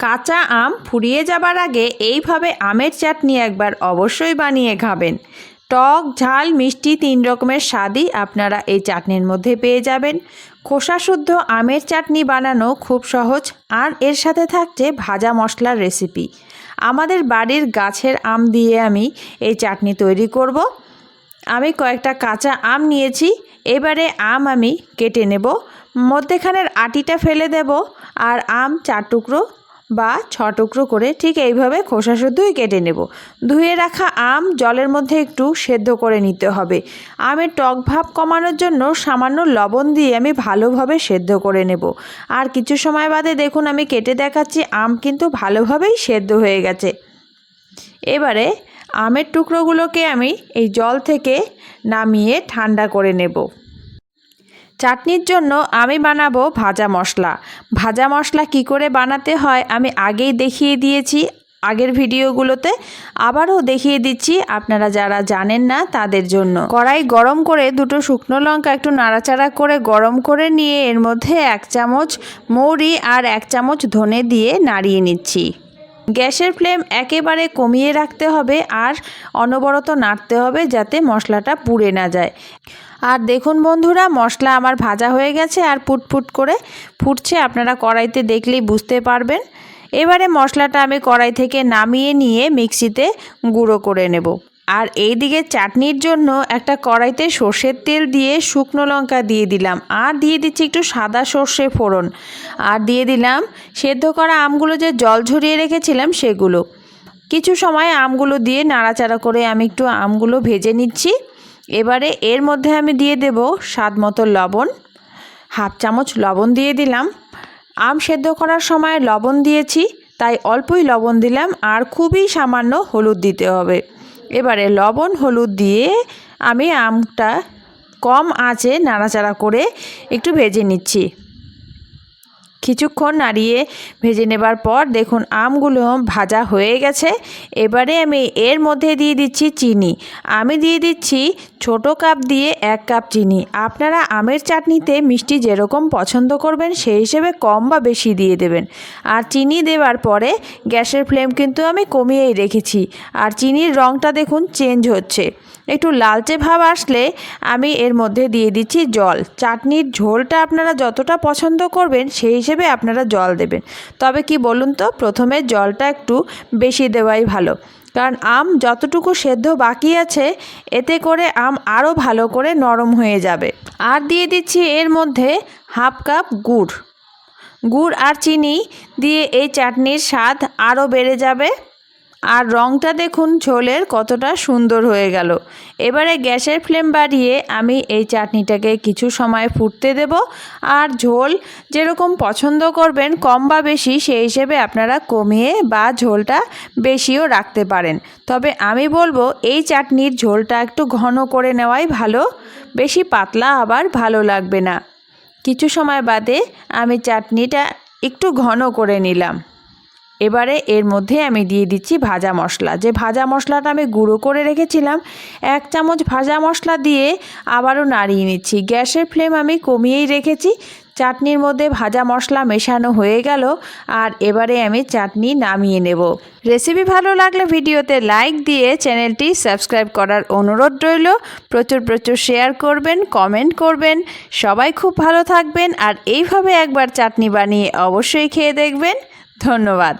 কাঁচা আম ফুরিয়ে যাবার আগে এইভাবে আমের চাটনি একবার অবশ্যই বানিয়ে খাবেন। টক, ঝাল, মিষ্টি তিন রকমের স্বাদই আপনারা এই চাটনির মধ্যে পেয়ে যাবেন। খোসাশুদ্ধ আমের চাটনি বানানো খুব সহজ আর এর সাথে থাকছে ভাজা মশলার রেসিপি। আমাদের বাড়ির গাছের আম দিয়ে আমি এই চাটনি তৈরি করব। আমি কয়েকটা কাঁচা আম নিয়েছি, এবারে আম আমি কেটে নেব। মধ্যেখানের আটিটা ফেলে দেব আর আম চার টুকরো বা ছ টুকরো করে ঠিক এইভাবে খোসা শুদ্ধই কেটে নেব। ধুয়ে রাখা আম জলের মধ্যে একটু সেদ্ধ করে নিতে হবে। আমের টক ভাব কমানোর জন্য সামান্য লবণ দিয়ে আমি ভালোভাবে সেদ্ধ করে নেব। আর কিছু সময় বাদে দেখুন আমি কেটে দেখাচ্ছি আম কিন্তু ভালোভাবেই সেদ্ধ হয়ে গেছে। এবারে আমের টুকরোগুলোকে আমি এই জল থেকে নামিয়ে ঠান্ডা করে নেব। চাটনির জন্য আমি বানাবো ভাজা মশলা। ভাজা মশলা কি করে বানাতে হয় আমি আগেই দেখিয়ে দিয়েছি আগের ভিডিওগুলোতে। আবারও দেখিয়ে দিচ্ছি আপনারা যারা জানেন না তাদের জন্য। কড়াই গরম করে দুটো শুকনো লঙ্কা একটু নাড়াচাড়া করে গরম করে নিয়ে এর মধ্যে এক চামচ মৌরি আর এক চামচ ধনে দিয়ে নাড়িয়ে নিচ্ছি। গ্যাসের ফ্লেম একেবারে কমিয়ে রাখতে হবে আর অনবরত নাড়তে হবে যাতে মশলাটা পুড়ে না যায়। আর দেখুন বন্ধুরা, মশলা আমার ভাজা হয়ে গেছে আর ফুটফুট করে ফুটছে। আপনারা কড়াইতে দেখলেই বুঝতে পারবেন। এবারে মশলাটা আমি কড়াই থেকে নামিয়ে নিয়ে মিক্সিতে গুঁড়ো করে নেব। আর এই দিকে চাটনির জন্য একটা কড়াইতে সর্ষের তেল দিয়ে শুকনো লঙ্কা দিয়ে দিলাম। আর দিয়ে দিচ্ছি একটু সাদা সর্ষে ফোড়ন। আর দিয়ে দিলাম সেদ্ধ করা আমগুলো যে জল ঝরিয়ে রেখেছিলাম সেগুলো। কিছু সময় আমগুলো দিয়ে নাড়াচাড়া করে আমি একটু আমগুলো ভেজে নিচ্ছি। এবারে এর মধ্যে আমি দিয়ে দেব স্বাদ মতো লবণ। হাফ চামচ লবণ দিয়ে দিলাম। আম সেদ্ধ করার সময় লবণ দিয়েছি, তাই অল্পই লবণ দিলাম। আর খুবই সামান্য হলুদ দিতে হবে। এবারে লবণ হলুদ দিয়ে আমি আমটা কম আঁচে নাড়াচাড়া করে একটু ভেজে নিচ্ছি। কিছুক্ষণ নাড়িয়ে ভেজে নেবার পর দেখুন আমগুলো ভাজা হয়ে গেছে। এবারে আমি এর মধ্যে দিয়ে দিচ্ছি চিনি। আমি দিয়ে দিচ্ছি ছোট কাপ দিয়ে এক কাপ চিনি। আপনারা আমের চাটনিতে মিষ্টি যেরকম পছন্দ করবেন, সেই হিসেবে কম বা বেশি দিয়ে দেবেন। আর চিনি দেওয়ার পরে গ্যাসের ফ্লেম কিন্তু আমি কমিয়েই রেখেছি। আর চিনির রঙটা দেখুন চেঞ্জ হচ্ছে। একটু লালচে ভাব আসলে আমি এর মধ্যে দিয়ে দিচ্ছি জল। চাটনির ঝোলটা আপনারা যতটা পছন্দ করবেন সেই হিসেবে আপনারা জল দেবেন। তবে কি বলুন তো, প্রথমে জলটা একটু বেশি দেওয়াই ভালো। কারণ আম যতটুকু সেদ্ধ বাকি আছে, এতে করে আম আরও ভালো করে নরম হয়ে যাবে। আর দিয়ে দিচ্ছি এর মধ্যে হাফ কাপ গুড়। গুড় আর চিনি দিয়ে এই চাটনির স্বাদ আরও বেড়ে যাবে। আর রঙটা দেখুন ঝোলের কতটা সুন্দর হয়ে গেল। এবারে গ্যাসের ফ্লেম বাড়িয়ে আমি এই চাটনিটাকে কিছু সময় ফুটতে দেব আর ঝোল যেরকম পছন্দ করবেন কম বা বেশি সেই হিসেবে আপনারা কমিয়ে বা ঝোলটা বেশিও রাখতে পারেন। তবে আমি বলব এই চাটনির ঝোলটা একটু ঘন করে নেওয়াই ভালো, বেশি পাতলা আবার ভালো লাগবে না। কিছু সময় বাদে আমি চাটনিটা একটু ঘন করে নিলাম। এবারে এর মধ্যে আমি দিয়ে দিচ্ছি ভাজা মশলা। যে ভাজা মশলাটা আমি গুঁড়ো করে রেখেছিলাম, এক চামচ ভাজা মশলা দিয়ে আবারও নাড়িয়ে নিচ্ছি। গ্যাসের ফ্লেম আমি কমিয়েই রেখেছি। চাটনির মধ্যে ভাজা মশলা মেশানো হয়ে গেল আর এবারে আমি চাটনি নামিয়ে নেব। রেসিপি ভালো লাগলে ভিডিওতে লাইক দিয়ে চ্যানেলটি সাবস্ক্রাইব করার অনুরোধ রইল। প্রচুর প্রচুর শেয়ার করবেন, কমেন্ট করবেন। সবাই খুব ভালো থাকবেন আর এইভাবে একবার চাটনি বানিয়ে অবশ্যই খেয়ে দেখবেন। ধন্যবাদ।